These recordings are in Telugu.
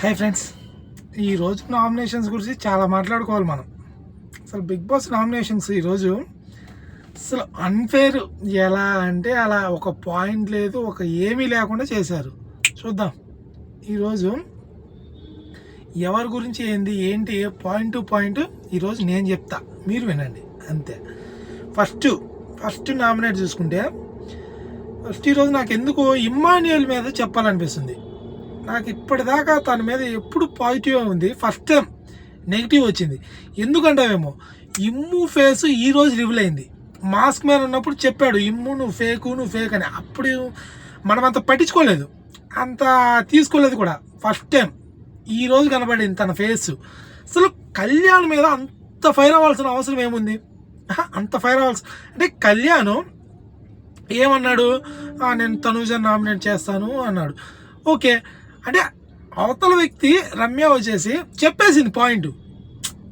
హాయ్ ఫ్రెండ్స్ ఈరోజు నామినేషన్స్ గురించి చాలా మాట్లాడుకోవాలి మనం. అసలు బిగ్ బాస్ నామినేషన్స్ ఈరోజు అసలు అన్ఫేర్ ఎలా అంటే అలా ఒక పాయింట్ లేదు ఒక ఏమీ లేకుండా చేశారు. చూద్దాం. ఈరోజు ఎవరి గురించి ఏంది ఏంటి పాయింట్ టు పాయింట్ ఈరోజు నేను చెప్తా. మీరు వినండి. అంతే. ఫస్ట్ ఫస్ట్ నామినేట్ చూసుకుంటే ఫస్ట్ ఈరోజు నాకు ఎందుకో ఇమ్మాన్యుయల్ మీద చెప్పాలనిపిస్తుంది. నాకు ఇప్పటిదాకా తన మీద ఎప్పుడు పాజిటివ్ ఉంది. ఫస్ట్ టైం నెగిటివ్ వచ్చింది. ఎందుకంటావేమో ఇమ్ము ఫేస్ ఈ రోజు రివీల్ అయింది. మాస్క్ మీద ఉన్నప్పుడు చెప్పాడు ఇమ్ము నువ్వు ఫేకు నువ్వు ఫేక్ అని. అప్పుడు మనం అంత పట్టించుకోలేదు. అంత తీసుకోలేదు కూడా. ఫస్ట్ టైం ఈ రోజు కనబడింది తన ఫేస్ అసలు కళ్యాణ్ మీద అంత ఫైర్ అవ్వాల్సిన అవసరం ఏముంది? ఆహా, అంత ఫైర్ అవ్వాల్సిన అంటే కళ్యాణ్ ఏమన్నాడు? నేను తనుజ నామినేట్ చేస్తాను అన్నాడు. ఓకే అంటే అవతల వ్యక్తి రమ్య వచ్చేసి చెప్పేసింది పాయింట్.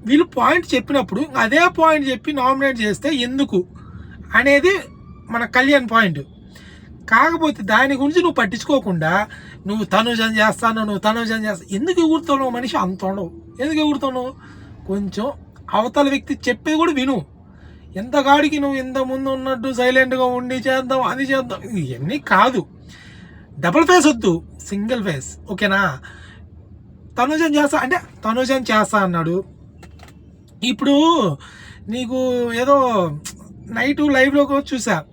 వీళ్ళు పాయింట్ చెప్పినప్పుడు అదే పాయింట్ చెప్పి నామినేట్ చేస్తే ఎందుకు అనేది మన కళ్యాణ్ పాయింట్. కాకపోతే దాని గురించి నువ్వు పట్టించుకోకుండా నువ్వు తనుజం చేస్తాను నువ్వు తనుజం చేస్తా ఎందుకు ఎగురుతావు మనిషి? అంత ఉండవు. ఎందుకు ఎగురుతావు కొంచెం అవతల వ్యక్తి చెప్పేది కూడా విను. ఎంత గాడికి నువ్వు ఇంత ముందు ఉన్నట్టు సైలెంట్గా ఉండి చేద్దాం అది చేద్దాం. ఇవన్నీ కాదు. డబుల్ ఫేస్ వద్దు. సింగిల్ ఫేస్ ఓకేనా తనుజం చేస్తా అంటే తనుజం చేస్తా అన్నాడు. ఇప్పుడు నీకు ఏదో నైట్ లైవ్లో చూసా.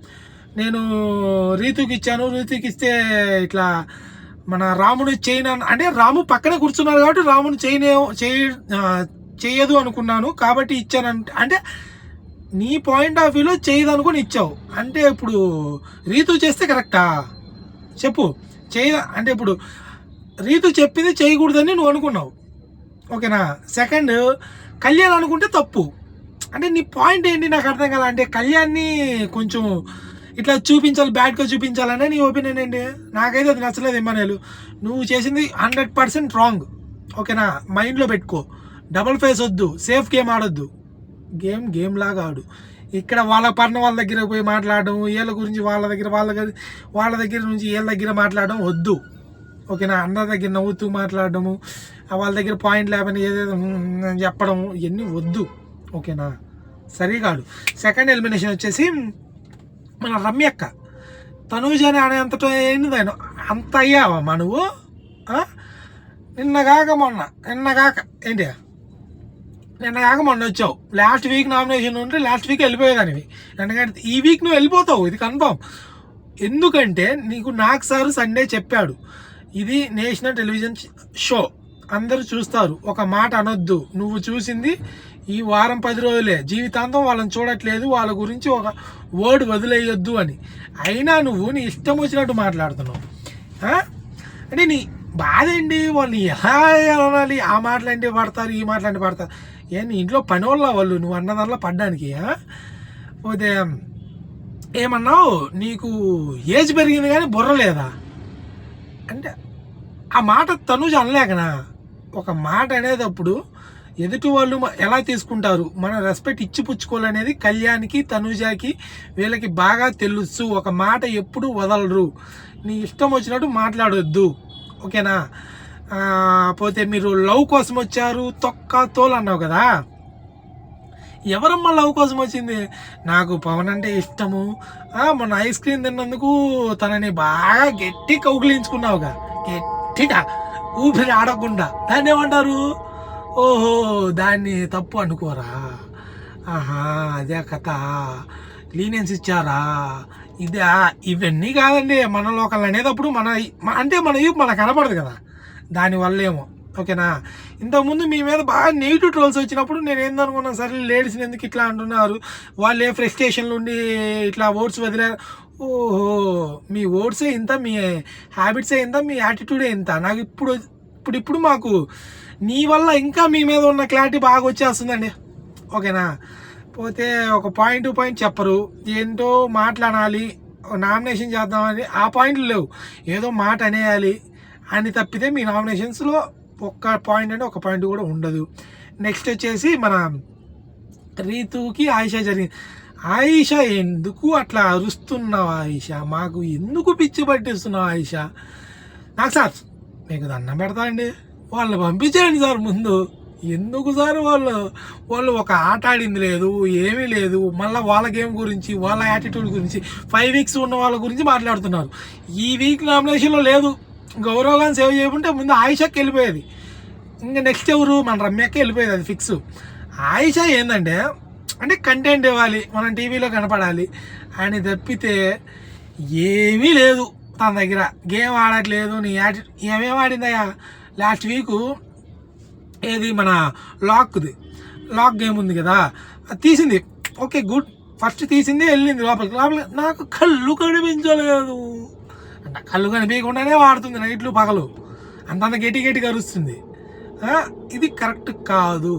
నేను రీతుకి ఇచ్చాను. రీతుకి ఇస్తే ఇట్లా మన రాముడు చేయను అంటే రాము పక్కనే కూర్చున్నాడు కాబట్టి రాముడు చేయనే చేయ చేయదు అనుకున్నాను. కాబట్టి ఇచ్చాను అంటే అంటే నీ పాయింట్ ఆఫ్ వ్యూలో చేయదు అనుకుని ఇచ్చావు. అంటే ఇప్పుడు రీతు చేస్తే కరెక్టా చెప్పు. చేయ అంటే ఇప్పుడు రీతు చెప్పింది చేయకూడదని నువ్వు అనుకున్నావు. ఓకేనా? సెకండ్ కళ్యాణ్ అనుకుంటే తప్పు. అంటే నీ పాయింట్ ఏంటి నాకు అర్థం కదా అంటే కళ్యాణ్ని కొంచెం ఇట్లా చూపించాలి బ్యాడ్గా చూపించాలనే నీ ఒపీనియన్ ఏంటి? నాకైతే అది నచ్చలేదు ఎమ్మెల్యేలు నువ్వు చేసింది హండ్రెడ్ పర్సెంట్ రాంగ్ ఓకేనా? మైండ్లో పెట్టుకో. డబుల్ ఫేస్ వద్దు. సేఫ్ గేమ్ ఆడొద్దు. గేమ్ గేమ్ లాగా ఆడు. ఇక్కడ వాళ్ళ పర్ణ వాళ్ళ దగ్గర పోయి మాట్లాడడం వీళ్ళ గురించి వాళ్ళ దగ్గర వాళ్ళ దగ్గర వాళ్ళ దగ్గర నుంచి వీళ్ళ దగ్గర మాట్లాడడం వద్దు. ఓకేనా? అందరి దగ్గర నవ్వుతూ మాట్లాడడము వాళ్ళ దగ్గర పాయింట్ లేకపోయినా ఏదేదో అని చెప్పడం ఇవన్నీ వద్దు. ఓకేనా? సరే కాదు. సెకండ్ ఎలిమినేషన్ వచ్చేసి మన రమ్యక్క తనూజని అనేంతటో ఏంది ఆయన? అంత అయ్యావా మనవు నిన్నగాక మొన్న నిన్నగాక ఏంటి? నిన్నగాక మొన్న వచ్చావు. లాస్ట్ వీక్ నామినేషన్ ఉంటే లాస్ట్ వీక్ వెళ్ళిపోయేదానివి. ఎందుకంటే ఈ వీక్ నువ్వు వెళ్ళిపోతావు ఇది కన్ఫామ్. ఎందుకంటే నీకు నాకు సార్ సండే చెప్పాడు. ఇది నేషనల్ టెలివిజన్ షో అందరూ చూస్తారు. ఒక మాట అనొద్దు. నువ్వు చూసింది ఈ వారం పది రోజులే. జీవితాంతం వాళ్ళని చూడట్లేదు. వాళ్ళ గురించి ఒక వర్డ్ వదిలేయొద్దు అని. అయినా నువ్వు నీ ఇష్టం వచ్చినట్టు మాట్లాడుతున్నావు. అంటే నీ బాధ వాళ్ళు ఎలా అనాలి ఆ మాటలంటే పడతారు ఈ మాటలంటే పడతారు. ఏ నీ ఇంట్లో పని వాళ్ళ? వాళ్ళు నువ్వు అన్నదానిలో పడ్డానికి పోతే ఏమన్నావు? నీకు ఏజ్ పెరిగింది కానీ బుర్ర లేదా? అంటే ఆ మాట తనుజ అనలేకనా? ఒక మాట అనేటప్పుడు ఎదుటి వాళ్ళు ఎలా తీసుకుంటారు? మన రెస్పెక్ట్ ఇచ్చి పుచ్చుకోవాలనేది కళ్యాణ్కి తనుజాకి వీళ్ళకి బాగా తెలుసు. ఒక మాట ఎప్పుడు వదలరు. నీ ఇష్టం వచ్చినట్టు మాట్లాడొద్దు. ఓకేనా? పోతే మీరు లవ్ కోసం వచ్చారు తొక్క తోలు అన్నావు కదా? ఎవరమ్మా లవ్ కోసం వచ్చింది? నాకు పవన్ అంటే ఇష్టము. మొన్న ఐస్ క్రీమ్ తిన్నందుకు తనని బాగా గట్టి కౌగిలించుకున్నావుగా. గట్టిగా. ఊపిరి ఆడకుండా. దాన్ని ఏమంటారు? ఓహో దాన్ని తప్పు అనుకోరా? ఆహా అదే కథ. లీనియన్స్ ఇచ్చారా? ఇదే ఇవన్నీ కాదండి మన లోకల్ అనేటప్పుడు మన అంటే మన ఇవి మనకు కనపడదు కదా. దానివల్ల ఏమో ఓకేనా? ఇంతకుముందు మీ మీద బాగా నెగిటివ్ ట్రోల్స్ వచ్చినప్పుడు నేను ఏందనుకున్నాను సరే లేడీస్ని ఎందుకు ఇట్లా అంటున్నారు? వాళ్ళు ఏ ఫ్రస్ట్రేషన్లు ఉండి ఇట్లా ఓట్స్ వదిలేరు. ఓహో మీ ఓట్సే ఇంత మీ హ్యాబిట్సే ఇంత మీ యాటిట్యూడే ఇంత? నాకు ఇప్పుడు ఇప్పుడు ఇప్పుడు మాకు నీ వల్ల ఇంకా మీ మీద ఉన్న క్లారిటీ బాగా వచ్చేస్తుందండి. ఓకేనా? పోతే ఒక పాయింట్ టు పాయింట్ చెప్పరు. ఏంటో మాట్లాడాలి నామినేషన్ చేద్దామని ఆ పాయింట్లు లేవు. ఏదో మాట అనేయాలి అని తప్పితే మీ నామినేషన్స్లో ఒక్క పాయింట్ అంటే ఒక పాయింట్ కూడా ఉండదు. నెక్స్ట్ వచ్చేసి మన రీతుకి ఆయిషా జరిగింది. ఆయిషా ఎందుకు అట్లా అరుస్తున్నావు ఆయిషా? మాకు ఎందుకు పిచ్చి పట్టిస్తున్నావు ఆయిషా? నాకు సార్ మీకు దండం పెడతా అండి వాళ్ళని పంపించేయండి సార్ ముందు. ఎందుకు సార్ వాళ్ళు వాళ్ళు ఒక ఆట ఆడింది లేదు ఏమీ లేదు మళ్ళీ వాళ్ళ గేమ్ గురించి వాళ్ళ యాటిట్యూడ్ గురించి ఫైవ్ వీక్స్ ఉన్న వాళ్ళ గురించి మాట్లాడుతున్నారు. ఈ వీక్ నామినేషన్లో లేదు. గౌరవగాన్ని సేవ్ చేయకుంటే ముందు ఆయిషాకి వెళ్ళిపోయేది. ఇంకా నెక్స్ట్ ఎవరు? మన రమ్యకి వెళ్ళిపోయేది అది ఫిక్స్ ఆయిషా ఏంటంటే అంటే కంటెంట్ ఇవ్వాలి మనం టీవీలో కనపడాలి అని తప్పితే ఏమీ లేదు తన దగ్గర. గేమ్ ఆడట్లేదు నీ యాటి ఏమేం ఆడిందయ్యా? లాస్ట్ వీకు ఏది మన లాక్ది. లాక్ గేమ్ ఉంది కదా తీసింది. Okay good. ఫస్ట్ తీసింది వెళ్ళింది లోపలికి. లోపల నాకు కళ్ళు కనిపించలేదు. అంటే కళ్ళు కనిపించకుండానే వాడుతుంది నైట్లు పగలు. అంతంత గట్టి గట్టి కరుస్తుంది ఇది కరెక్ట్ కాదు.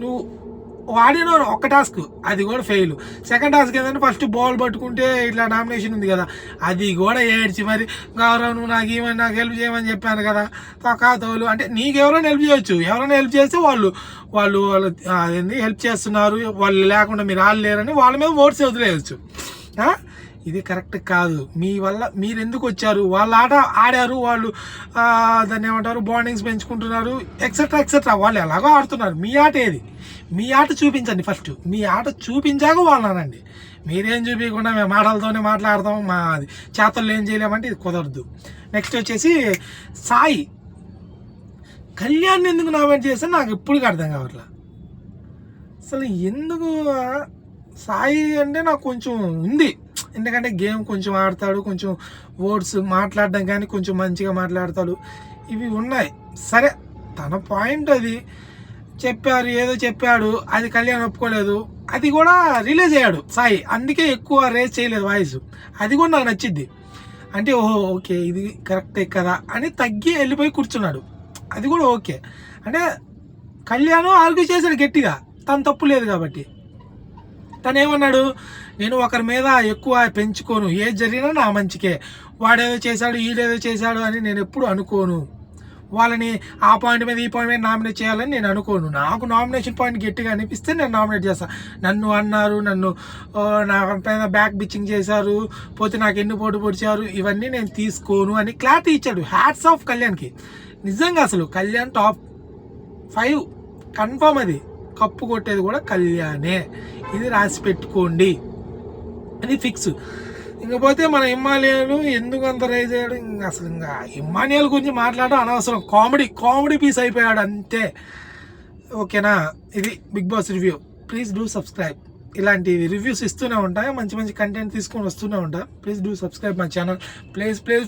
నువ్వు వాడిన ఒక్క టాస్క్ అది కూడా ఫెయిల్ సెకండ్ టాస్క్ ఏంటంటే ఫస్ట్ బాల్ పట్టుకుంటే ఇట్లా నామినేషన్ ఉంది కదా అది కూడా ఏడ్చి మరి గౌరవ్ నువ్వు నాకు ఏమని నాకు హెల్ప్ చేయమని చెప్పాను కదా తొక్క తోలు. అంటే నీకు ఎవరైనా హెల్ప్ చేయొచ్చు. ఎవరైనా హెల్ప్ చేస్తే వాళ్ళు వాళ్ళు వాళ్ళు అదేంది హెల్ప్ చేస్తున్నారు వాళ్ళు లేకుండా మీరు వాళ్ళు లేరని వాళ్ళ మీద ఓట్స్ వదిలేయచ్చు. ఇది కరెక్ట్ కాదు. మీ వల్ల మీరు ఎందుకు వచ్చారు? వాళ్ళ ఆట ఆడారు వాళ్ళు దాన్ని ఏమంటారు బాండింగ్స్ పెంచుకుంటున్నారు ఎక్సెట్రా ఎక్సెట్రా వాళ్ళు ఎలాగో ఆడుతున్నారు. మీ ఆట ఏది? మీ ఆట చూపించండి ఫస్ట్ మీ ఆట చూపించాక వాళ్ళు అనండి. మీరేం చూపించకుండా మేము మాటలతోనే మాట్లాడతాం మా అది చేతల్లో ఏం చేయలేమంటే ఇది కుదరదు. నెక్స్ట్ వచ్చేసి సాయి. కళ్యాణ్ ఎందుకు నామినేట్ చేస్తే నాకు ఇప్పటికి అర్థం కావట్లా. అసలు ఎందుకు సాయి అంటే నాకు కొంచెం ఉంది. ఎందుకంటే గేమ్ కొంచెం ఆడతాడు కొంచెం వర్డ్స్ మాట్లాడడం కానీ కొంచెం మంచిగా మాట్లాడతాడు. ఇవి ఉన్నాయి. సరే తన పాయింట్ అది. చెప్పారు ఏదో చెప్పాడు అది కళ్యాణ్ ఒప్పుకోలేదు. అది కూడా రిలీజ్ అయ్యాడు సాయి. అందుకే ఎక్కువ రేస్ చేయలేదు వాయిస్. అది కూడా నాకు నచ్చింది. అంటే ఓహో ఓకే ఇది కరెక్టే కదా అని తగ్గి వెళ్ళిపోయి కూర్చున్నాడు. అది కూడా ఓకే. అంటే కళ్యాణ్ ఆర్గ్యూ చేశాడు గట్టిగా. తను తప్పు లేదు కాబట్టి. తనేమన్నాడు? నేను ఒకరి మీద ఎక్కువ పెంచుకోను. ఏది జరిగినా నా మంచికే. వాడేదో చేశాడు వీడేదో చేశాడు అని నేను ఎప్పుడు అనుకోను. వాళ్ళని ఆ పాయింట్ మీద ఈ పాయింట్ మీద నామినేట్ చేయాలని నేను అనుకోను. నాకు నామినేషన్ పాయింట్ గట్టిగా అనిపిస్తే నేను నామినేట్ చేస్తాను నన్ను అన్నారు నన్ను నా పైన బ్యాక్ బిచ్చింగ్ చేశారు పోతే నాకు ఎన్ని పోటు పొడిచారు ఇవన్నీ నేను తీసుకోను అని క్లారిటీ ఇచ్చాడు. హ్యాట్స్ ఆఫ్ కళ్యాణ్కి. నిజంగా అసలు కళ్యాణ్ టాప్ ఫైవ్ కన్ఫర్మ్ అది. కప్పు కొట్టేది కూడా కళ్యాణే. ఇది రాసి పెట్టుకోండి అది ఫిక్స్. ఇంకపోతే మన హిమాలయాలు ఎందుకు అంత రైజ్ అయ్యాడు? ఇంకా అసలు ఇంకా హిమాలయాల గురించి మాట్లాడడం అనవసరం. కామెడీ కామెడీ పీస్ అయిపోయాడు అంతే. ఓకేనా? ఇది Bigg Boss review. Please do subscribe ఇలాంటి రివ్యూస్ ఇస్తూనే ఉంటాయి మంచి మంచి కంటెంట్ తీసుకొని వస్తూనే ఉంటా. Please do subscribe my channel please please